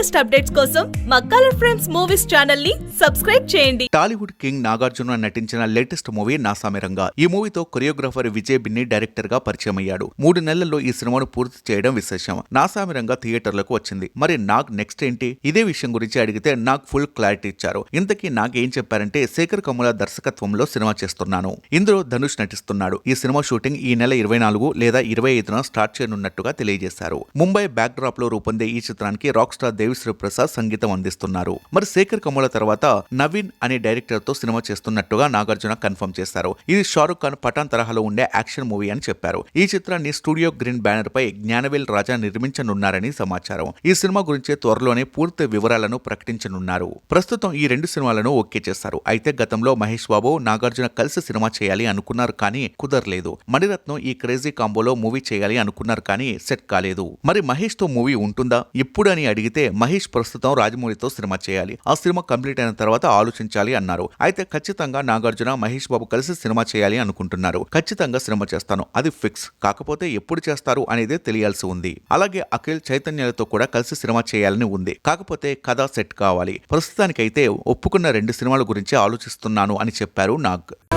Latest updates కోసం మా colour frames movies ఛానల్ని సబ్స్క్రైబ్ చేయండి. టాలీవుడ్ కింగ్ నాగార్జున నటించిన లేటెస్ట్ మూవీ నాసామిరంగా. ఈ మూవీతో కొరియోగ్రాఫర్ విజయ్ బిన్ని డైరెక్టర్గా పరిచయం అయ్యాడు మూడు నెలల్లో ఈ సినిమాను పూర్తి చేయడం విశేషం. నాసామిరంగా థియేటర్లకు వచ్చింది. మరి నాగ్ నెక్స్ట్ ఏంటి? ఇదే విషయం గురించి అడిగితే నాగ్ ఫుల్ క్లారిటీ ఇచ్చారు. ఇంతకీ నాగ్ ఏం చెప్పారంటే శేఖర్ కమ్ముల దర్శకత్వంలో సినిమా చేస్తున్నాను. ఇందులో ధనుష్ నటిస్తున్నాడు. ఈ సినిమా షూటింగ్ ఈ నెల ఇరవై నాలుగు లేదా ఇరవై ఐదున స్టార్ట్ చేయనున్నట్టుగా తెలియజేశారు. ముంబై బ్యాక్ డ్రాప్లో రూపొందే ఈ చిత్రానికి రాక్ స్టార్ దేవి ప్రసాద్ సంగీతం అందిస్తున్నారు. మరి శేఖర్ కమ్ముల తర్వాత నవీన్ అనే డైరెక్టర్తో సినిమా చేస్తున్నట్టుగా నాగార్జున కన్ఫర్మ్ చేశారు. ఇది షారుఖ్ ఖాన్ పఠాన్ తరహాలో ఉండే యాక్షన్ మూవీ అని చెప్పారు. ఈ చిత్రాన్ని స్టూడియో గ్రీన్ బ్యానర్ పై జ్ఞానవేల్ రాజా నిర్మించనున్నారని సమాచారం. ఈ సినిమా గురించి త్వరలోనే పూర్తి వివరాలను ప్రకటించనున్నారు. ప్రస్తుతం ఈ రెండు సినిమాలను ఓకే చేశారు. అయితే గతంలో మహేష్ బాబు నాగార్జున కలిసి సినిమా చేయాలి అనుకున్నారు కానీ కుదరలేదు. మణిరత్నం ఈ క్రేజీ కాంబోలో మూవీ చేయాలి అనుకున్నారు కానీ సెట్ కాలేదు. మరి మహేష్తో మూవీ ఉంటుందా? ఇప్పుడు అని అడిగితే మహేష్ ప్రస్తుతం రాజమౌళితో సినిమా చేయాలి. ఆ సినిమా కంప్లీట్ అయిన తర్వాత ఆలోచించాలి అన్నారు. అయితే ఖచ్చితంగా నాగార్జున మహేష్ బాబు కలిసి సినిమా చేయాలి అనుకుంటున్నారు. ఖచ్చితంగా సినిమా చేస్తాను. అది ఫిక్స్. కాకపోతే ఎప్పుడు చేస్తారు అనేది తెలియాల్సి ఉంది. అలాగే అఖిల్ చైతన్యలతో కూడా కలిసి సినిమా చేయాలని ఉంది. కాకపోతే కథ సెట్ కావాలి. ప్రస్తుతానికైతే ఒప్పుకున్న రెండు సినిమాల గురించి ఆలోచిస్తున్నాను అని చెప్పారు నాగ్.